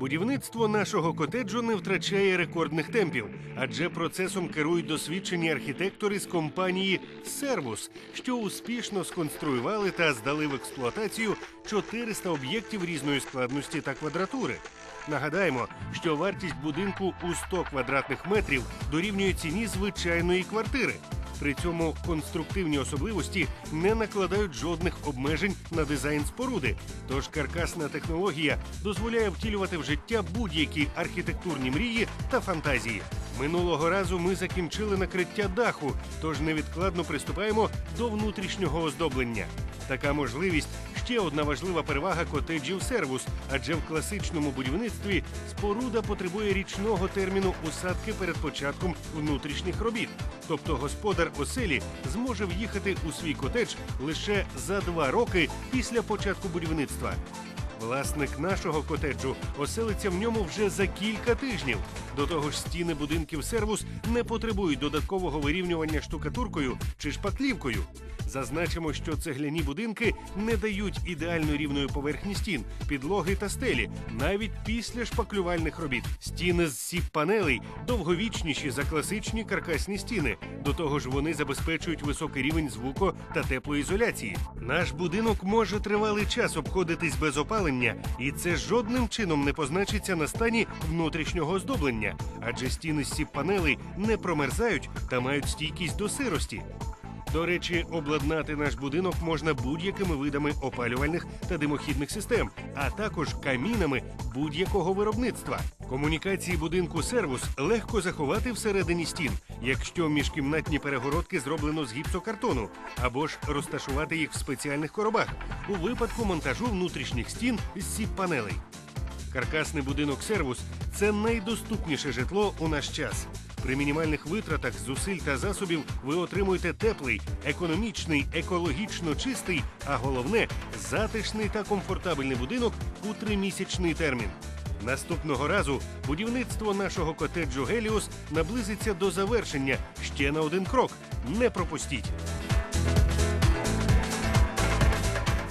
Будівництво нашого котеджу не втрачає рекордних темпів, адже процесом керують досвідчені архітектори з компанії Сервус, що успішно сконструювали та здали в експлуатацію 400 об'єктів різної складності та квадратури. Нагадаємо, що вартість будинку у 100 квадратних метрів дорівнює ціні звичайної квартири. При цьому конструктивні особливості не накладають жодних обмежень на дизайн споруди. Тож каркасна технологія дозволяє втілювати в життя будь-які архітектурні мрії та фантазії. Минулого разу ми закінчили накриття даху, тож невідкладно приступаємо до внутрішнього оздоблення. Така можливість ще одна важлива перевага котеджів сервус, адже в класичному будівництві споруда потребує річного терміну усадки перед початком внутрішніх робіт. Тобто господар оселі зможе в'їхати у свій котедж лише за два роки після початку будівництва. Власник нашого котеджу оселиться в ньому вже за кілька тижнів. До того ж, стіни будинків сервус не потребують додаткового вирівнювання штукатуркою чи шпаклівкою. Зазначимо, що цегляні будинки не дають ідеально рівної поверхні стін, підлоги та стелі, навіть після шпаклювальних робіт. Стіни з сіп-панелей довговічніші за класичні каркасні стіни. До того ж, вони забезпечують високий рівень звуко та теплоізоляції. Наш будинок може тривалий час обходитись без опалення, і це жодним чином не позначиться на стані внутрішнього оздоблення, адже стіни з сіп-панелей не промерзають та мають стійкість до сирості. До речі, обладнати наш будинок можна будь-якими видами опалювальних та димохідних систем, а також камінами будь-якого виробництва. Комунікації будинку сервус легко заховати всередині стін, якщо міжкімнатні перегородки зроблено з гіпсокартону, або ж розташувати їх в спеціальних коробах у випадку монтажу внутрішніх стін з сіп-панелей. Каркасний будинок сервус це найдоступніше житло у наш час. При мінімальних витратах зусиль та засобів ви отримуєте теплий, економічний, екологічно чистий, а головне затишний та комфортабельний будинок у тримісячний термін. Наступного разу будівництво нашого котеджу Геліус наблизиться до завершення ще на один крок. Не пропустіть!